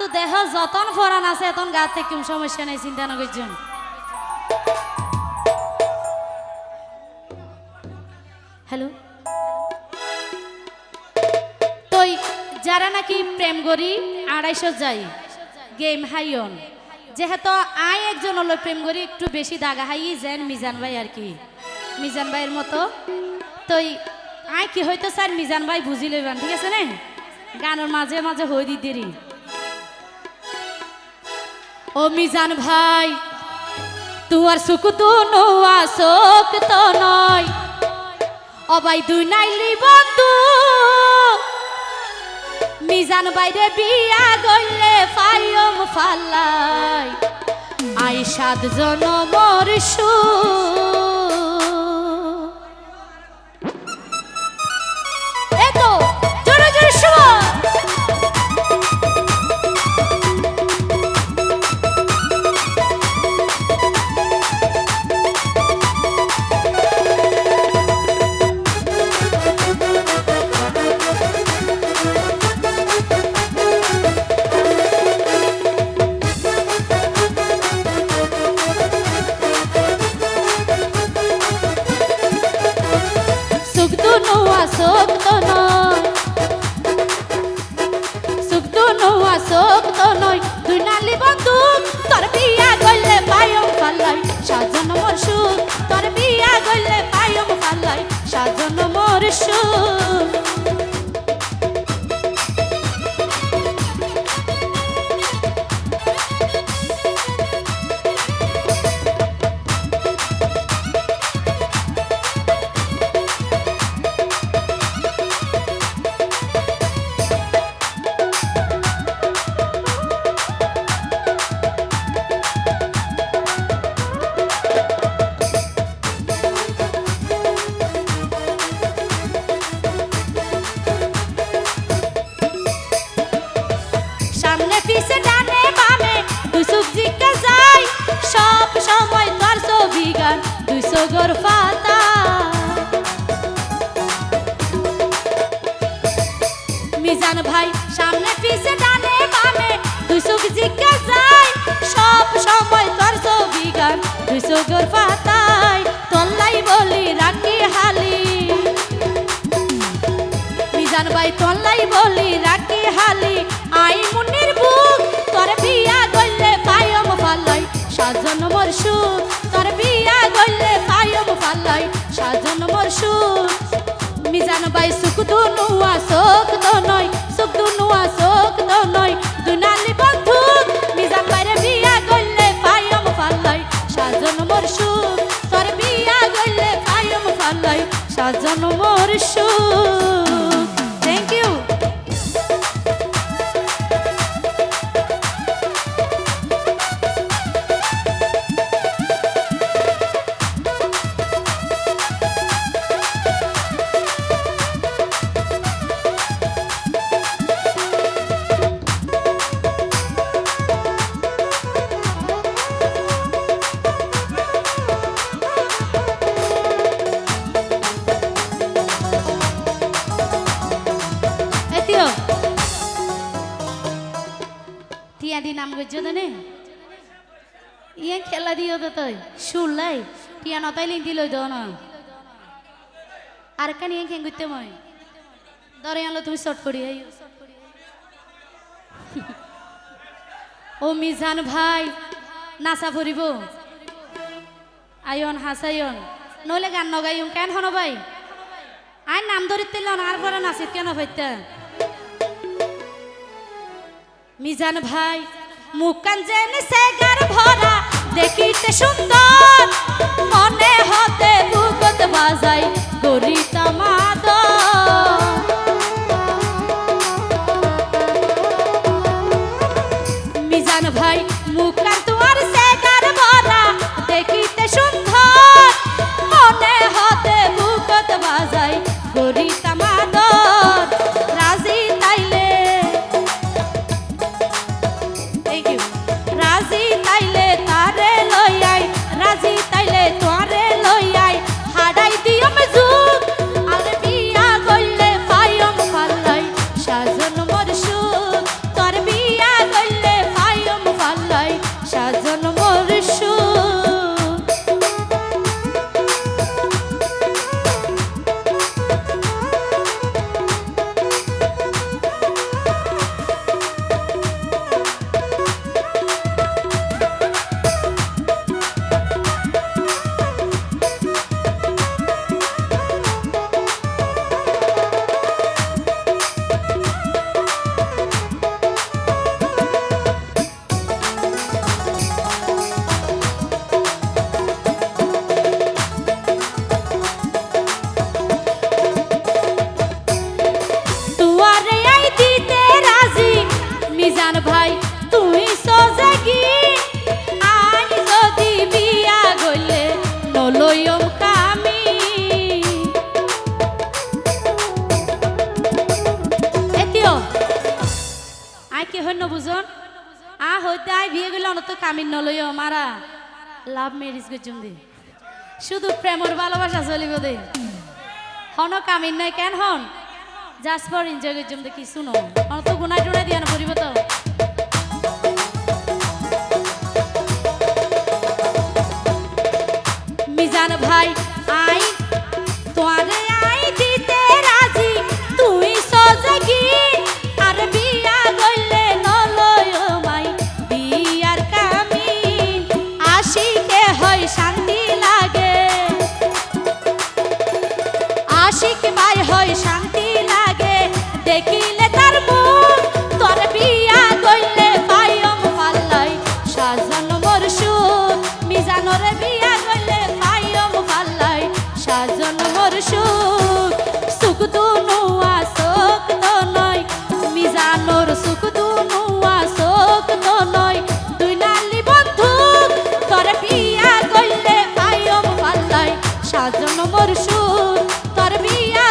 তো দেহ যতন ফরান আছে, এতন গা থেকে সমস্যা নেই, চিন্তা না করছেন হ্যালো? তই যারা নাকি প্রেম করি, আড়াইশো যাই, গেম হাইয়ন। যেহেতু আই একজন হলো প্রেম করি, একটু বেশি দাগা হাই, যেন মিজান ভাই আর কি। মিজান ভাইয়ের মতো। তই আই কি হয়তো স্যার মিজান ভাই বুঝি লইবান, ঠিক আছে না? গানের মাঝে মাঝে হই দি দেরি ও মিজান ভাই, তুয়ার সুখ তো নোয়া শোক তো নয়। অবাই দুই নাইলি বন্ধু, মিজান বাইরে বিয়া গইলে ফাইম ফালাই আই সাত জন সু দুনুয়া নয় সুখ দুনুয়া সুখ নয় দুই নালি বন্ধু তোর বিয়া গইলে পায়ম ফাল্লাই সাজন মর সুখ তোর বিয়া গইলে পায়ম ফালাই সাজন মর সুখ দুইশো পাতা। মিজান ভাই সামনে পিছে ডানে বামে, দুই সবজিকে যাই সব সময় তোর ছবি গান দুইশো গর পাতায়, তল্লাই বলি রাখি হালি। মিজান ভাই তল্লাই বলি রাখি হালি, আই মুনির বুক, তোর বিয়া গইলে পায়ম ফালাই সাজন মোর গইলে পায়ম সাজন মোর মিজান বাই সুখ দুনু শোক তো নয় সুখ দুনু শোক তো নয় দুনালি বন্ধু, মিজান বাইরে বিয়া গইলে পাইম ফালাই সাজন মোর তোর বিয়া গইলে পাইম ফালাই সাজন মোর তিয়া দি নাম গজ্জ দেনে? ইয়ে খেলা দিও তো তই। শুনলাই তিয়া নতাইলি দিল দাও না। আর কানি ইয়ে খেং গুতে মই। দরে আলো তুমি শর্ট করি আইও। ও মিজান ভাই, নাচা ফুরিব আয়ন হাসায়ন নইলে গান নগাইম কেন হন ভাই? আই নাম ধরিতে লন আর পরে নাচিত কেন হইতে? মিজান ভাই মুকান যেন সেগার ভরা দেখিতে সুন্দর। মনে হতে বুকত বাজাই গরিতা মাদ হইন বুঝন। আ হইতে আই বিয়ে গেলে অনত কামিন নলইও, মারা। লাভ ম্যারেজ গজুম দে। শুধু প্রেমর ভালোবাসা চলিব দে। হন কামিন নাই কেন হন? জাস্ট ফর এনজয় গজুম দে, কি শুনো? অনত গুনাই টুনাই দিয়া না পড়িব তো মিজান ভাই মোর সুখ মিজানোর বিয়া গইলে পায়ম পাল্লাই। সাজন মোর সুখ সুখ দুনুয়া শোক তো নয়। মিজানোর সুখ দুনুয়া শোক তো নয়। দুই নালি বন্ধু, তোর বিয়া বিয়া সাজন বিয়া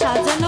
সাজন